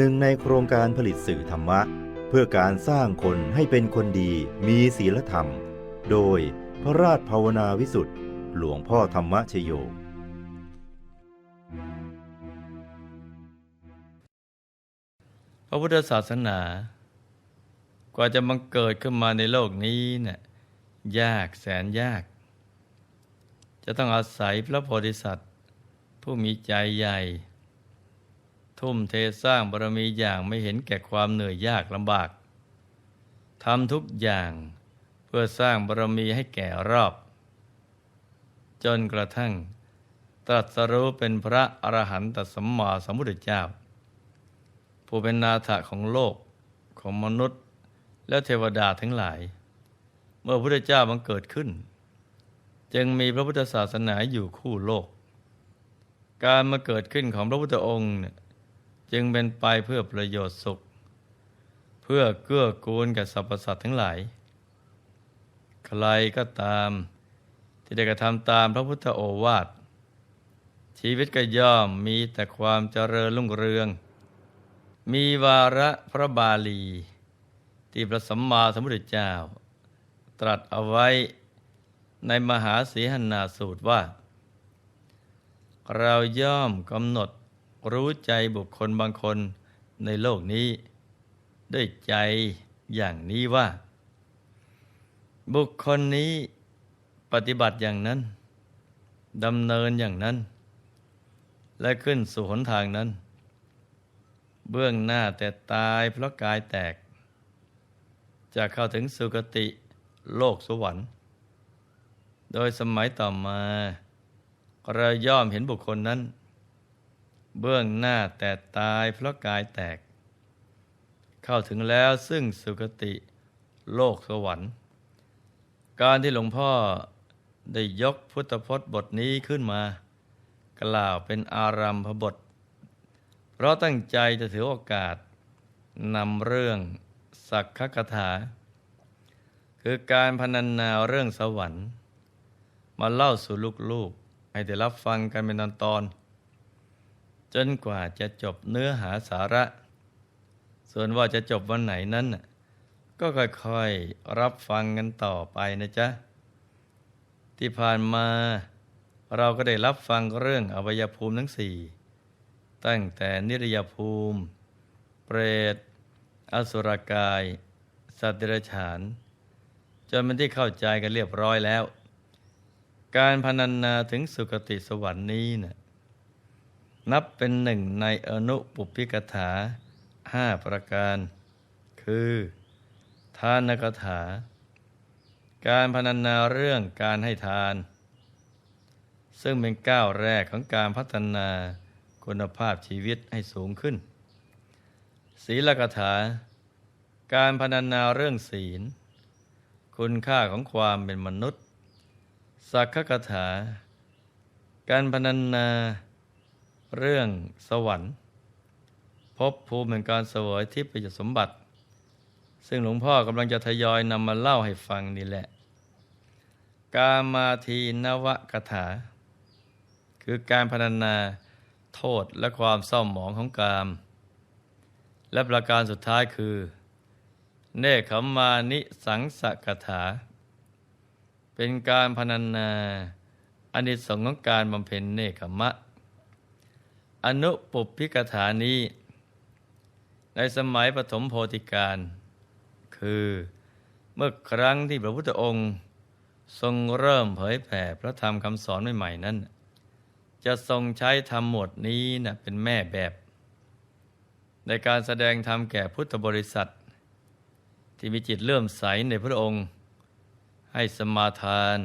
หนึ่งในโครงการผลิตสื่อธรรมะ เพื่อการสร้างคนให้เป็นคนดีมีศีลธรรม โดยพระราชภาวนาวิสุทธ์หลวงพ่อธรรมชโยพระพุทธศาสนา กว่าจะบังเกิดขึ้นมาในโลกนี้เนี่ยยากแสนยาก จะต้องอาศัยพระโพธิสัตว์ ผู้มีใจใหญ่ ทุ่มเทสร้างบารมีอย่างไม่เห็นแก่ความเหนื่อยยากลำบากทำทุกอย่างเพื่อสร้างบารมีให้แก่รอบ จนกระทั่ง ตรัสรู้เป็นพระอรหันตสัมมาสัมพุทธเจ้า ผู้เป็นนาถะของโลกของมนุษย์ และเทวดาทั้งหลาย เมื่อพระพุทธเจ้าบังเกิดขึ้น จึงมีพระพุทธศาสนาอยู่คู่โลก การมาเกิดขึ้นของพระพุทธองค์เนี่ย จึงเป็นไปเพื่อประโยชน์สุข เพื่อเกื้อกูลแก่สรรพสัตว์ทั้งหลาย ใครก็ตามที่ได้กระทำตามพระพุทธโอวาทชีวิตก็ย่อมมีแต่ความเจริญรุ่งเรือง มีวาระพระบาลี ที่พระสัมมาสัมพุทธเจ้า ตรัสเอาไว้ในมหาสีหนาสูตรว่า เราย่อมกำหนด รู้ใจบุคคลบางคนในโลกนี้ ด้วยใจอย่างนี้ว่า บุคคลนี้ปฏิบัติอย่างนั้นดำเนินอย่างนั้น และขึ้นสู่หนทางนั้น เบื้องหน้าแต่ตายเพราะกายแตก จะเข้าถึงสุคติโลกสวรรค์ โดยสมัยต่อมา เราย่อมเห็นบุคคลนั้น เบื้องหน้าแต่ตายเพราะกายแตก เข้าถึงแล้วซึ่งสุคติโลกสวรรค์ การที่หลวงพ่อได้ยกพุทธพจน์บทนี้ขึ้นมา กล่าวเป็นอารัมพบท เพราะตั้งใจจะถือโอกาสนำเรื่องสักขกถา คือการพนันนาเรื่องสวรรค์ มาเล่าสู่ลูกๆ ให้ได้รับฟังกันเป็นตอนตอนๆ จนกว่าจะจบเนื้อหาสาระ ส่วนว่าจะจบวันไหนนั้น ก็ค่อยๆรับฟังกันต่อไปนะจ๊ะ ที่ผ่านมาเราก็ได้รับฟังเรื่องอวัยภูมิทั้งสี่ ตั้งแต่นิรยภูมิ เปรต อสุรกาย สัตว์เดรัจฉาน จนเป็นที่เข้าใจกันเรียบร้อยแล้ว การพนันนาถึงสุคติสวรรค์นี้นะ นับเป็นหนึ่งในอนุปุพพิกถาห้าประการ คือทานกถา การพนันนาเรื่องการให้ทาน ซึ่งเป็นก้าวแรกของการพัฒนาคุณภาพชีวิตให้สูงขึ้น ศีลกถา การพนันนาเรื่องศีล คุณค่าของความเป็นมนุษย์ สักขกถา การพนันนา เรื่องสวรรค์ พบภูมิแห่งการเสวยทิพยสมบัติ ซึ่งหลวงพ่อกำลังจะทยอยนำมาเล่าให้ฟังนี่แหละ กามาทีนวกถา คือการพนันนาโทษและความเศร้าหมองของกาม และประการสุดท้ายคือ เนคขมมานิสังสกถา เป็นการพนันนาอานิสงส์ของการบำเพ็ญเนคขมะ อนุปุพิกถานี้ ในสมัยปฐมโพธิการ คือเมื่อครั้งที่พระพุทธองค์ ทรงเริ่มเผยแผ่พระธรรมคำสอนใหม่ๆนั้น จะทรงใช้ธรรมหมวดนี้นะเป็นแม่แบบ ในการแสดงธรรมแก่พุทธบริษัท ที่มีจิตเลื่อมใสในพระองค์ ให้สมาทาน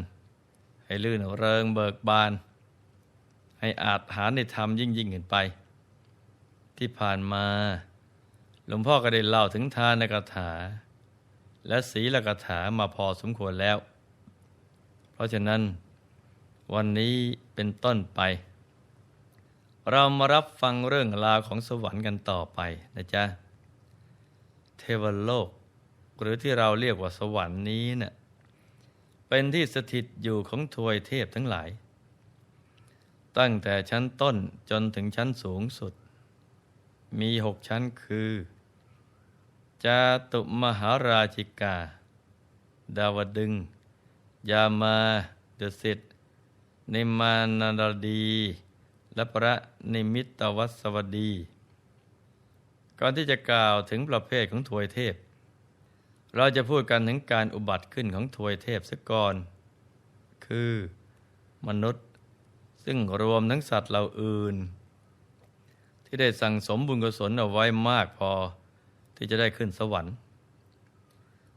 ให้ลื่นเริงเบิกบาน ให้อาจหาในธรรมยิ่งยิ่งขึ้นไป ที่ผ่านมา หลวงพ่อก็ได้เล่าถึงทานกถา และศีลกถามาพอสมควรแล้ว เพราะฉะนั้น วันนี้เป็นต้นไป เรามารับฟังเรื่องราวของสวรรค์กันต่อไปนะจ๊ะ เทวโลก หรือที่เราเรียกว่าสวรรค์นี้เนะ่ยเป็นที่สถิตอยู่ของทวยเทพทั้งหลาย ตั้งแต่ชั้นต้นจนถึงชั้นสูงสุด มีหกชั้นคือจาตุมหาราชิกา ดาวดึง ยามาเดสิตนิมานารดี และพระนิมิตวัสวดี ก่อนที่จะกล่าวถึงประเภทของถวยเทพ เราจะพูดกันถึงการอุบัติขึ้นของถวยเทพสักก่อน คือ มนุษย์ ซึ่งรวมทั้งสัตว์เหล่าอื่น ที่ได้สั่งสมบุญกุศลเอาไว้มากพอที่จะได้ขึ้นสวรรค์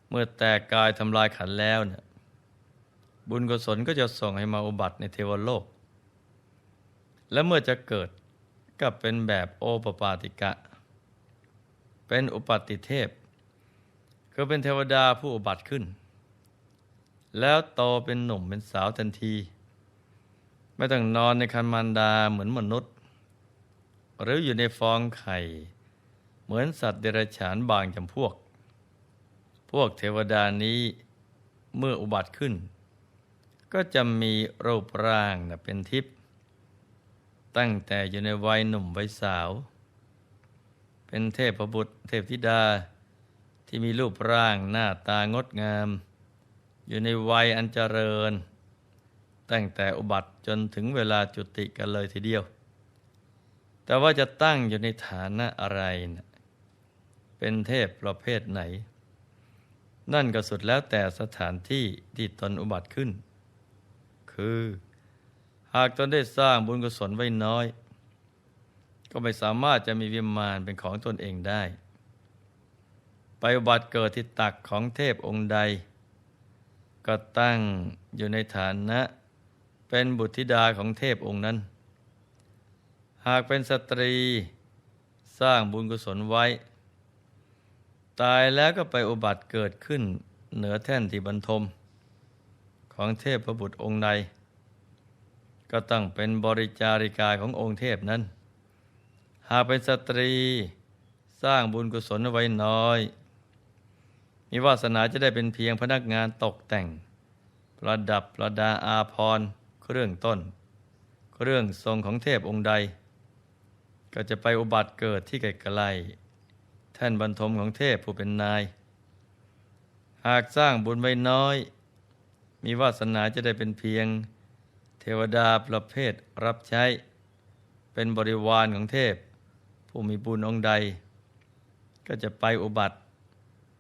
เมื่อแตกกายทำลายขันแล้วเนี่ยบุญกุศลก็จะส่งให้มาอุบัติในเทวโลก และเมื่อจะเกิดก็เป็นแบบโอปปาติกะ เป็นอุปัติเทพคือเป็นเทวดาผู้อุบัติขึ้น แล้วโตเป็นหนุ่มเป็นสาวทันที ไม่ต้องนอนในคันมารดาเหมือนมนุษย์ หรืออยู่ในฟองไข่ เหมือนสัตว์เดรัจฉานบางจำพวก พวกเทวดานี้เมื่ออุบัติขึ้น ก็จะมีรูปร่างนะเป็นทิพย์ตั้งแต่อยู่ในวัยหนุ่มวัยสาว เป็นเทพบุตรเทพธิดาที่มีรูปร่างหน้าตางดงาม อยู่ในวัยอันเจริญ ตั้งแต่อุบัติจนถึงเวลาจุติกันเลยทีเดียว แต่ว่าจะตั้งอยู่ในฐานะอะไรนะเป็นเทพประเภทไหน นั่นก็สุดแล้วแต่สถานที่ที่ตนอุบัติขึ้น คือ หากตนได้สร้างบุญกุศลไว้น้อย ก็ไม่สามารถจะมีวิมานเป็นของตนเองได้ ไปอุบัติเกิดที่ตักของเทพองค์ใด ก็ตั้งอยู่ในฐานะ เป็นบุตรธิดาของเทพองค์นั้น หากเป็นสตรีสร้างบุญกุศลไว้ ตายแล้วก็ไปอุบัติเกิดขึ้นเหนือแท่นที่บรรทม ของเทพพระบุตรองค์ใด ก็ต้องเป็นบริจาริกาขององค์เทพนั้น หากเป็นสตรีสร้างบุญกุศลไว้น้อย มีวาสนาจะได้เป็นเพียงพนักงานตกแต่ง ประดับประดาอาพรณ์ เครื่องต้น เครื่องทรงของเทพองค์ใด ก็จะไปอุบัติเกิดที่ไกลๆแท่นบรรทมของเทพผู้เป็นนาย หากสร้างบุญไว้น้อย มีวาสนาจะได้เป็นเพียง เทวดาประเภทรับใช้ เป็นบริวารของเทพ ผู้มีบุญองค์ใด ก็จะไปอุบัติ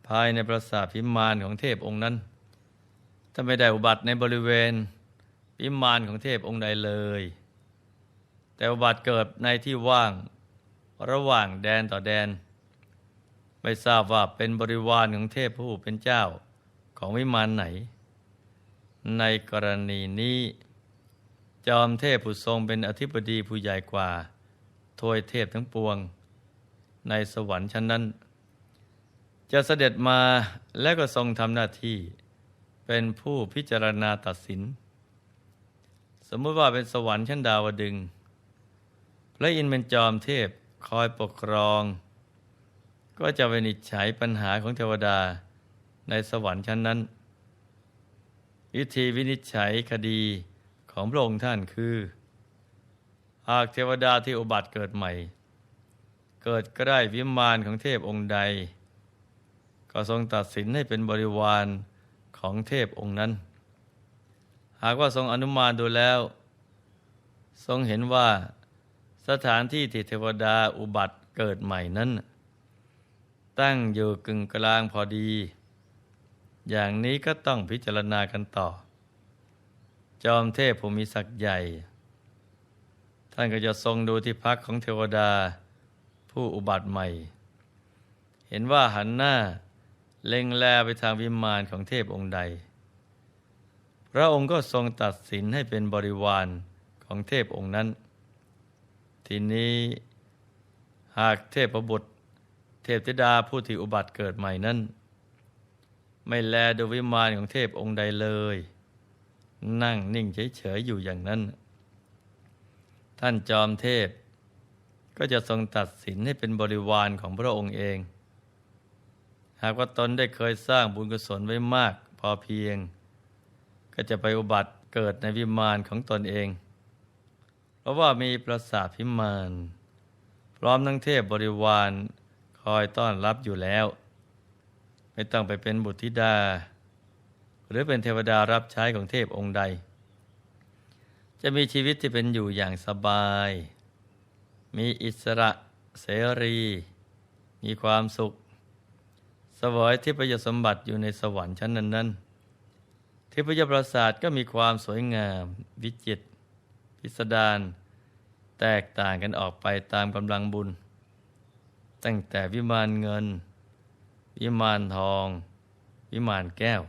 ภายในปราสาทพิมานของเทพองค์นั้น ถ้าไม่ได้อุบัติในบริเวณ พิมานของเทพองค์ใดเลย แต่อุบัติเกิดในที่ว่างระหว่างแดนต่อแดน ไม่ทราบว่าเป็นบริวารของเทพผู้เป็นเจ้าของวิมานไหน ในกรณีนี้ จอมเทพผู้ทรงเป็นอธิบดีผู้ใหญ่กว่าทวยเทพทั้งปวง ในสวรรค์ชั้นนั้น จะเสด็จมาและก็ทรงทำหน้าที่ เป็นผู้พิจารณาตัดสิน สมมติว่าเป็นสวรรค์ชั้นดาวดึง พระอินทร์เป็นจอมเทพคอยปกครอง ก็จะวินิจฉัยปัญหาของเทวดาในสวรรค์ชั้นนั้น วิธีวินิจฉัยคดีของพระองค์ท่านคือ หากเทวดาที่อุบัติเกิดใหม่ เกิดใกล้วิมานของเทพองค์ใด ก็ทรงตัดสินให้เป็นบริวารของเทพองค์นั้น หากว่าทรงอนุมานดูแล้ว ทรงเห็นว่าสถานที่ที่เทวดาอุบัติเกิดใหม่นั้น ตั้งอยู่กึ่งกลางพอดี อย่างนี้ก็ต้องพิจารณากันต่อ จอมเทพผู้มีศักย์ใหญ่ ท่านก็จะทรงดูที่พักของเทวดาผู้อุบัติใหม่ เห็นว่าหันหน้าเล็งแลไปทางวิมานของเทพองค์ใด ระองค์ก็ทรงตัดสินให้เป็นบริวารของเทพองค์นั้น ทีนี้หากเทพบุตร เทพธิดาผู้ที่อุบัติเกิดใหม่นั้น ไม่แลดูวิมานของเทพองค์ใดเลย นั่งนิ่งเฉยๆอยู่อย่างนั้น ท่านจอมเทพก็จะทรงตัดสินให้เป็นบริวารของพระองค์เอง หากว่าตนได้เคยสร้างบุญกุศลไว้มากพอเพียง ก็จะไปอุบัติเกิดในวิมานของตนเอง เพราะว่ามีปราสาทพิมาน พร้อมทั้งเทพบริวารคอยต้อนรับอยู่แล้ว ไม่ต้องไปเป็นบุตรธิดา หรือเป็นเทวดารับใช้ของเทพองค์ใด จะมีชีวิตที่เป็นอยู่อย่างสบาย มีอิสระเสรี มีความสุขสวยที่ประยสมบัติอยู่ในสวรรค์ชั้นนั้นๆ ทพยปราสาทก็มีความสวยงาม วิจิตรพิสดารแตกต่างกันออกไปตามกำลังบุญ ตั้งแต่วิมานเงิน วิมานทอง วิมานแก้ว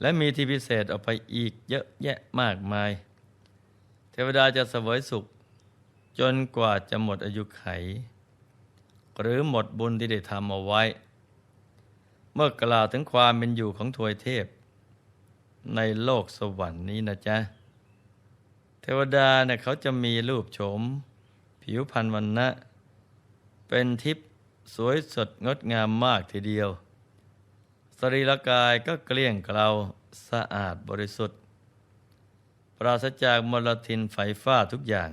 และมีที่พิเศษออกไปอีกเยอะแยะมากมาย เทวดาจะเสวยสุข จนกว่าจะหมดอายุไข หรือหมดบุญที่ได้ทำเอาไว้ เมื่อกล่าวถึงความเป็นอยู่ของทวยเทพ ในโลกสวรรค์นี้นะจ๊ะ เทวดาเนี่ยเขาจะมีรูปโฉม ผิวพรรณวันนะ เป็นทิพย์สวยสดงดงามมากทีเดียว สรีระกายก็เกลี้ยงเกลาสะอาดบริสุทธิ์ ปราศจากมลทินไฟฟ้าทุกอย่าง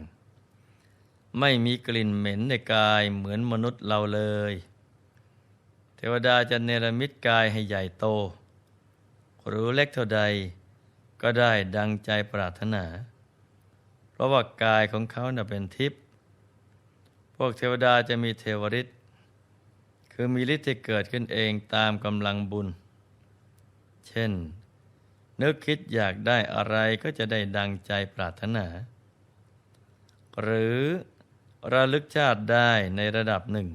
ไม่มีกลิ่นเหม็นในกายเหมือนมนุษย์เราเลย เทวดาจะเนรมิตกายให้ใหญ่โต หรือเล็กเท่าใด ก็ได้ดังใจปรารถนา เพราะว่ากายของเขาเน่ะเป็นทิพย์พวกเทวดาจะมีเทวฤทธิ์คือมีฤทธิ์ที่เกิดขึ้นเองตามกำลังบุญ เช่น นึกคิดอยากได้อะไรก็จะได้ดังใจปรารถนา หรือระลึกชาติได้ในระดับหนึ่ง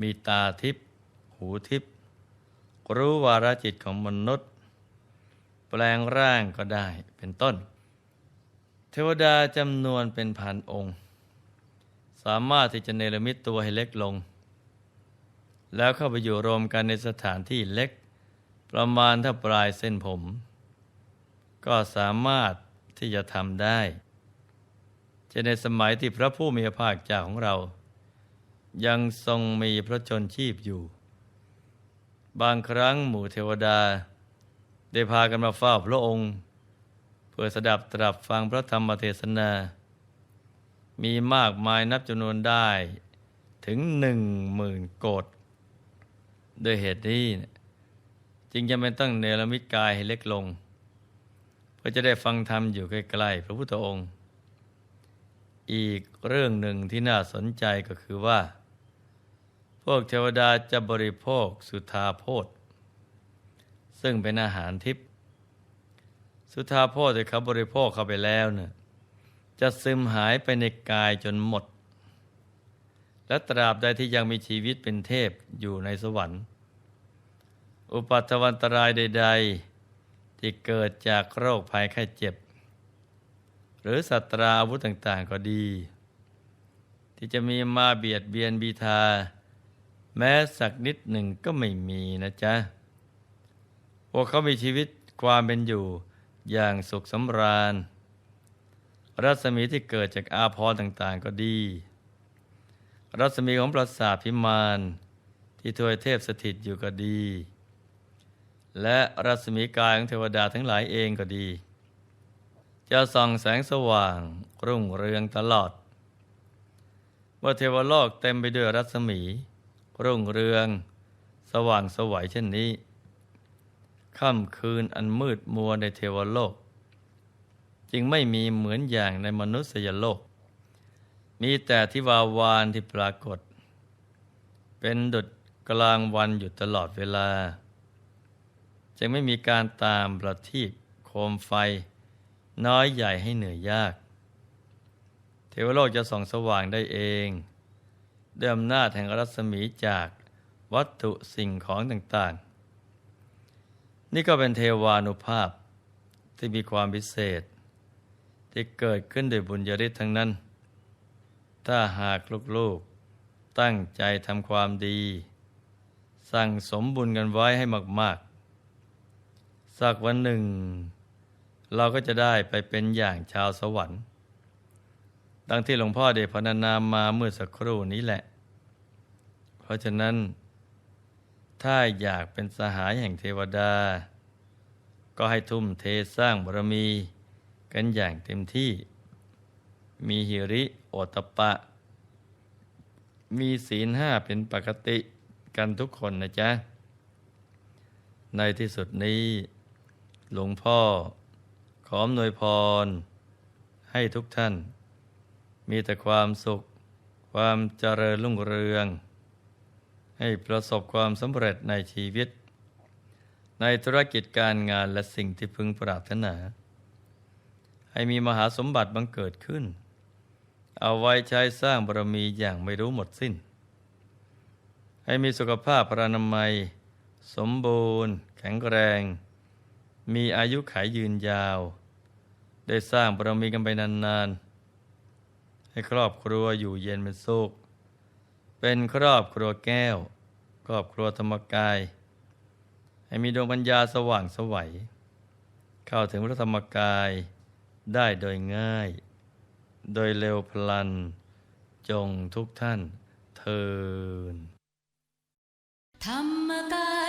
มีตาทิพย์หูทิพย์ รู้วาระจิตของมนุษย์ แปลงร่างก็ได้เป็นต้น เทวดาจำนวนเป็นพันองค์ สามารถที่จะเนรมิตตัวให้เล็กลง แล้วเข้าไปอยู่รวมกันในสถานที่เล็ก ประมาณเท่าปลายเส้นผม ก็สามารถที่จะทำได้จะในสมัยที่พระผู้มีพระภาคเจ้าของเรา ยังทรงมีพระชนชีพอยู่ บางครั้งหมู่เทวดา ได้พากันมาเฝ้าพระองค์ เพื่อสดับตรับฟังพระธรรมเทศนา มีมากมายนับจำนวนได้ถึงหนึ่งหมื่นโกดด้วยเหตุนี้จึงจำเป็นต้องเนรมิตกายให้เล็กลง เพื่อจะได้ฟังธรรมอยู่ใกล้ๆพระพุทธองค์ อีกเรื่องหนึ่งที่น่าสนใจก็คือว่า พวกเทวดาจะบริโภคสุธาโพธซึ่งเป็นอาหารทิพย์สุธาโพธที่เขาบริโภคเข้าไปแล้วเนี่ยจะซึมหายไปในกายจนหมด และตราบใดที่ยังมีชีวิตเป็นเทพอยู่ในสวรรค์ อุปัตวันตรายใด ๆ ที่เกิดจากโรคภัยไข้เจ็บ หรือสัตราอาวุธต่าง ๆ ก็ดี ที่จะมีมาเบียดเบียนบีทา แม้สักนิดหนึ่งก็ไม่มีนะจ๊ะพวกเขามีชีวิตความเป็นอยู่อย่างสุขสำราญ รัศมีที่เกิดจากอาพรณ์ต่างๆก็ดี รัศมีของปราสาทพิมานที่ทวยเทพสถิตอยู่ก็ดี และรัศมีกายของเทวดาทั้งหลายเองก็ดี จะส่องแสงสว่างรุ่งเรืองตลอด เมื่อเทวโลกเต็มไปด้วยรัศมี รุ่งเรือง สว่างสวัยเช่นนี้ ค่ำคืนอันมืดมัวในเทวโลก จึงไม่มีเหมือนอย่างในมนุษยโลก มีแต่ที่วาวานที่ปรากฏ เป็นดุจกลางวันอยู่ตลอดเวลา จึงไม่มีการตามประทีปโคมไฟ น้อยใหญ่ให้เหนื่อยยาก เทวโลกจะส่องสว่างได้เอง ด้วยอำนาจแห่งรัศมีจากวัตถุสิ่งของต่างๆ นี่ก็เป็นเทวานุภาพที่มีความพิเศษ ที่เกิดขึ้นโดยบุญญาฤทธิ์ทั้งนั้น ถ้าหากลูกๆตั้งใจทำความดี สั่งสมบุญกันไว้ให้มากๆ สักวันหนึ่ง เราก็จะได้ไปเป็นอย่างชาวสวรรค์ ดังที่หลวงพ่อได้พรรณนามาเมื่อสักครู่นี้แหละ เพราะฉะนั้น ถ้าอยากเป็นสหายแห่งเทวดา ก็ให้ทุ่มเทสร้างบารมีกันอย่างเต็มที่ มีหิริโอตปะ มีศีลห้าเป็นปกติกันทุกคนนะจ๊ะ ในที่สุดนี้ หลวงพ่อขออำนวยพร ให้ทุกท่าน มีแต่ความสุข ความเจริญรุ่งเรือง ให้ประสบความสำเร็จในชีวิต ในธุรกิจการงานและสิ่งที่พึงปรารถนา ให้มีมหาสมบัติบังเกิดขึ้น เอาไว้ใช้สร้างบารมีอย่างไม่รู้หมดสิ้น ให้มีสุขภาพพรานามัย สมบูรณ์ แข็งแรง มีอายุขายยืนยาว ได้สร้างบารมีกันไปนานๆ ให้ครอบครัวอยู่เย็นเป็นสุข เป็นครอบครัวแก้ว ครอบครัวธรรมกาย ให้มีดวงปัญญาสว่างสวัย เข้าถึงพระธรรมกายได้โดยง่าย โดยเร็วพลัน จงทุกท่านเทินธรรมกาย